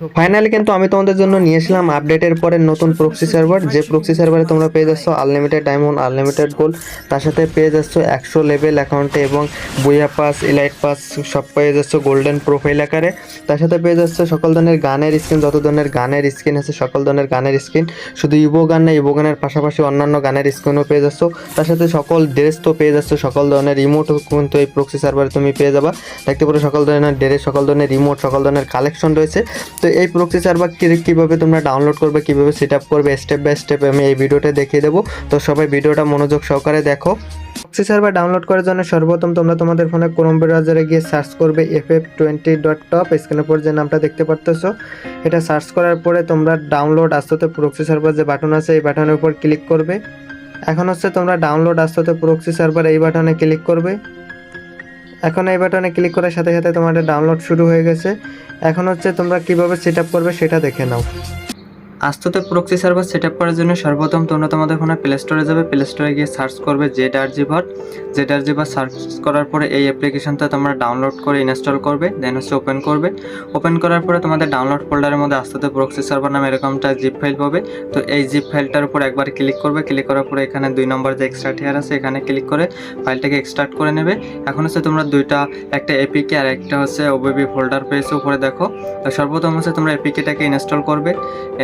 Finally কিন্তু আমি তোমাদের জন্য নিয়েছিলাম আপডেটের পরে নতুন প্রক্সি সার্ভার যে প্রক্সি সার্ভারে তোমরা পেয়ে যাচ্ছ আনলিমিটেড ডায়মন্ড আনলিমিটেড গোল্ড তার সাথে পেয়ে যাচ্ছ একশো লেভেল অ্যাকাউন্টে এবং বুয়া পাস ইলাইট পাস সব পেয়ে যাচ্ছ গোল্ডেন প্রোফাইল আকারে। তার সাথে পেয়ে যাচ্ছ সকল ধরনের গানের স্ক্রিন যত ধরনের গানের স্ক্রিন আছে, সকল ধরনের গানের স্ক্রিন শুধু ইভো গান না ইভো গানের পাশাপাশি অন্যান্য গানের স্ক্রিনও পেয়ে যাচ্ছ। তার সাথে সকল ড্রেস তো পেয়ে যাচ্ছ, সকল ধরনের রিমোটও কিন্তু এই প্রক্সি সার্ভারে তুমি পেয়ে যাবা। দেখতে পারো সকল ধরনের ড্রেস সকল ধরনের রিমোট সকল ধরনের কালেকশন রয়েছে। তো এই প্রক্সি সার্ভার কীভাবে তোমরা ডাউনলোড করবে, কীভাবে সেট আপ করবে স্টেপ বাই স্টেপ আমি এই ভিডিওতে দেখিয়ে দেবো। তো সবাই ভিডিওটা মনোযোগ সহকারে দেখো। প্রক্সি সার্ভার ডাউনলোড করার জন্য সর্বপ্রথম তোমরা তোমাদের ফোনে ক্রোম ব্রাউজারে গিয়ে সার্চ করবে F F twenty dot top স্ক্রিনের উপর যে নামটা দেখতে পারতেছো। এটা সার্চ করার পরে তোমরা ডাউনলোড আসতে প্রক্সি সার্ভার যে বাটন আছে, এই বাটনের উপর ক্লিক করবে। এখন হচ্ছে তোমরা ডাউনলোড আসতে প্রক্সি সার্ভার এই বাটনে ক্লিক করবে। এখন এই বাটনে ক্লিক করার সাথে সাথে তোমাদের ডাউনলোড শুরু হয়ে গেছে। এখন হচ্ছে তোমরা কীভাবে সেট করবে সেটা দেখে নাও। আস্তুতে প্রক্সি সার্ভার সেট করার জন্য সর্বপ্রথম তোমরা তোমাদের ফোনে প্লে স্টোরে যাবে। প্লে স্টোরে গিয়ে সার্চ করবে জেড আর জি ভার জেড আর জি ভার সার্চ করার পরে এই অ্যাপ্লিকেশনটা তোমরা ডাউনলোড করে ইনস্টল করবে দেন হচ্ছে ওপেন করবে। ওপেন করার পরে তোমাদের ডাউনলোড ফোল্ডারের মধ্যে আস্তুতে প্রক্সি সার্ভার নামে এরকমটা জিপ ফাইল পাবে। তো এই জিপ ফাইলটার উপর একবার ক্লিক করবে। ক্লিক করার পরে এখানে দুই নম্বর যে এক্সট্রা টিয়ার আছে, এখানে ক্লিক করে ফাইলটাকে এক্সট্রাক্ট করে নেবে। এখন হচ্ছে তোমরা দুইটা, একটা এপিকে আর একটা হচ্ছে ওবিবি ফোল্ডার পেয়েছে উপরে দেখো। তো সর্বপ্রথম হচ্ছে তোমরা এপিকেটাকে ইনস্টল করবে।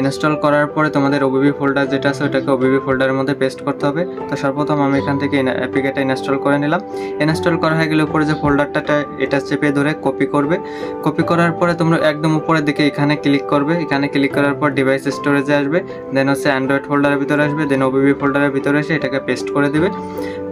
ইনস্টল করার পরে তোমাদের ওবিবি ফোল্ডার যেটা আছে ওটাকে ওবিবি ফোল্ডারের মধ্যে পেস্ট করতে হবে। তো সর্বপ্রথম আমি এখান থেকে এপিকেটা ইনস্টল করে নিলাম। ইনস্টল করা হয়ে গেলে উপরে যে ফোল্ডারটা এটা চেপে ধরে কপি করবে। কপি করার পরে তোমরা একদম উপরের দিকে এখানে ক্লিক করবে। এখানে ক্লিক করার পর ডিভাইস স্টোরেজে আসবে। দেন হচ্ছে অ্যান্ড্রয়েড ফোল্ডারের ভিতরে আসবে। দেন ওবিবি ফোল্ডারের ভিতরে এসে এটাকে পেস্ট করে দেবে।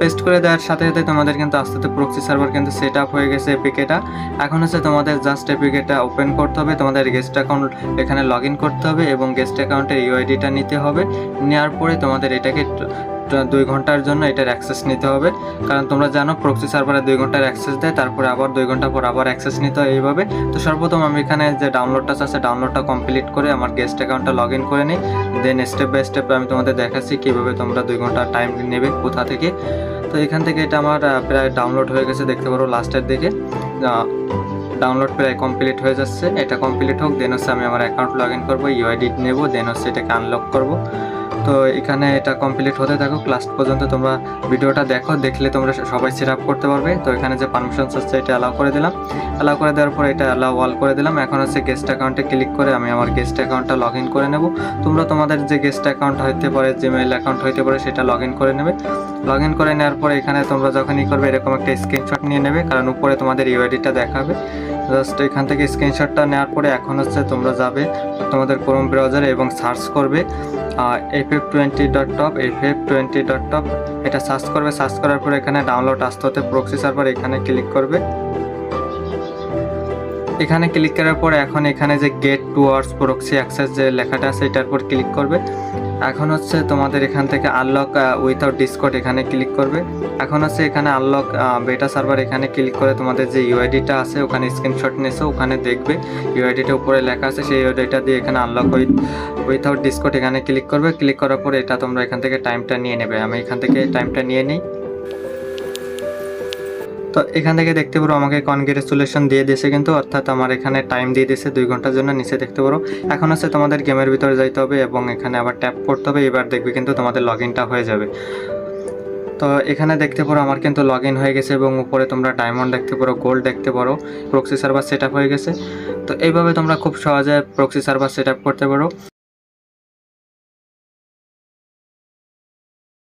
পেস্ট করে দেওয়ার সাথে সাথে তোমাদের কিন্তু আস্তে আস্তে প্রক্সি সার্ভার কিন্তু সেট আপ হয়ে গেছে এপিকেটা এখন হচ্ছে তোমাদের জাস্ট এপিকেটা ওপেন করতে হবে। তোমাদের গেস্ট অ্যাকাউন্ট এখানে লগ করতে হবে এবং গেস্ট অ্যাকাউন্টের ইউআইডিটা নিতে হবে। নেওয়ার পরে তোমাদের এটাকে দুই ঘণ্টার জন্য এটার অ্যাক্সেস নিতে হবে। কারণ তোমরা জানো প্রক্সি সার্ভারে দুই ঘণ্টার অ্যাক্সেস দেয়, তারপরে আবার দুই ঘণ্টা পর আবার অ্যাক্সেস নিতে হয় এইভাবে। তো সর্বপ্রথম আমি এখানে যে ডাউনলোডটা আছে ডাউনলোডটা কমপ্লিট করে আমার গেস্ট অ্যাকাউন্টটা লগ ইন করে নিই। দেন স্টেপ বাই স্টেপ আমি তোমাদের দেখাচ্ছি কীভাবে তোমরা দুই ঘণ্টা টাইম নেবে, কোথা থেকে। তো এখান থেকে এটা আমার প্রায় ডাউনলোড হয়ে গেছে, দেখতে পারো লাস্টের দিকে। ডাউনলোড প্রায় কমপ্লিট হয়ে যাচ্ছে। এটা কমপ্লিট হোক দেন হচ্ছে আমি আমার অ্যাকাউন্ট লগ ইন করব ইউআইডিট নেব দেন হচ্ছে এটাকে আনলক করব। তো এখানে এটা কমপ্লিট হতে থাকো লাস্ট পর্যন্ত তোমরা ভিডিওটা দেখো, দেখলে তোমরা সবাই সেট আপ করতে পারবে। তো এখানে যে পারমিশনস আছে, এটা অ্যালাউ করে দিলাম। অ্যালাউ করে দেওয়ার পর এটা অ্যালাউ অল করে দিলাম। এখন হচ্ছে গেস্ট অ্যাকাউন্টে ক্লিক করে আমি আমার গেস্ট অ্যাকাউন্টটা লগ ইন করে নেব। তোমরা তোমাদের যে গেস্ট অ্যাকাউন্ট হইতে পারে জিমেইল অ্যাকাউন্ট হইতে পারে, সেটা লগ ইন করে নেবে। লগ ইন করে নেওয়ার পরে এখানে তোমরা যখনই করবে, এরকম একটা স্ক্রিনশট নিয়ে নেবে, কারণ উপরে তোমাদের ইউআইডিটা দেখাবে। জাস্ট এখান থেকে স্ক্রিনশটটা নেওয়ার পরে এখন হচ্ছে তোমরা যাবে তোমাদের ক্রোম ব্রাউজারে এবং সার্চ করবে। F F twenty dot top F F twenty dot top এটা সার্চ করবে। সার্চ করার পরে এখানে ডাউনলোড আসতে হতে প্রক্সি সার্ভার এখানে ক্লিক করবে। এখানে ক্লিক করার পরে এখন এখানে যে গেট টুয়ার্ডস প্রক্সি অ্যাক্সেস যে লেখাটা আছে, এটার উপর ক্লিক করবে। এখন হচ্ছে তোমাদের এখান থেকে আনলক উইথাউট ডিসকোড এখানে ক্লিক করবে। এখন হচ্ছে এখানে আনলক বেটা সার্ভার এখানে ক্লিক করে তোমাদের যে ইউআইডিটা আছে, ওখানে স্ক্রিনশট নিয়েছে, ওখানে দেখবে। ইউআইডিটা উপরে লেখা আছে, সেই ইউআইডিটা দিয়ে এখানে আনলক উইথ উইথাউট ডিসকোড এখানে ক্লিক করবে। ক্লিক করার পরে এটা তোমরা এখান থেকে টাইমটা নিয়ে নেবে। আমি এখান থেকে টাইমটা নিয়ে নিই। তো এখান থেকে দেখতে পারো আমাকে কনগ্রেচুলেশন দিয়ে দিয়েছে কিন্তু, অর্থাৎ আমার এখানে টাইম দিয়ে দিয়েছে দুই ঘণ্টার জন্য, নিচে দেখতে পারো। এখন হচ্ছে তোমাদের গেমের ভিতরে যাইতে হবে এবং এখানে আবার ট্যাপ করতে হবে, এবার দেখবে কিন্তু তোমাদের লগ ইনটা হয়ে যাবে। তো এখানে দেখতে পারো আমার কিন্তু লগ ইন হয়ে গেছে এবং উপরে তোমরা ডায়মন্ড দেখতে পারো গোল্ড দেখতে পারো প্রক্সি সার্ভার সেট হয়ে গেছে। তো এইভাবে তোমরা খুব সহজে প্রক্সি সার্ভার সেট করতে পারো।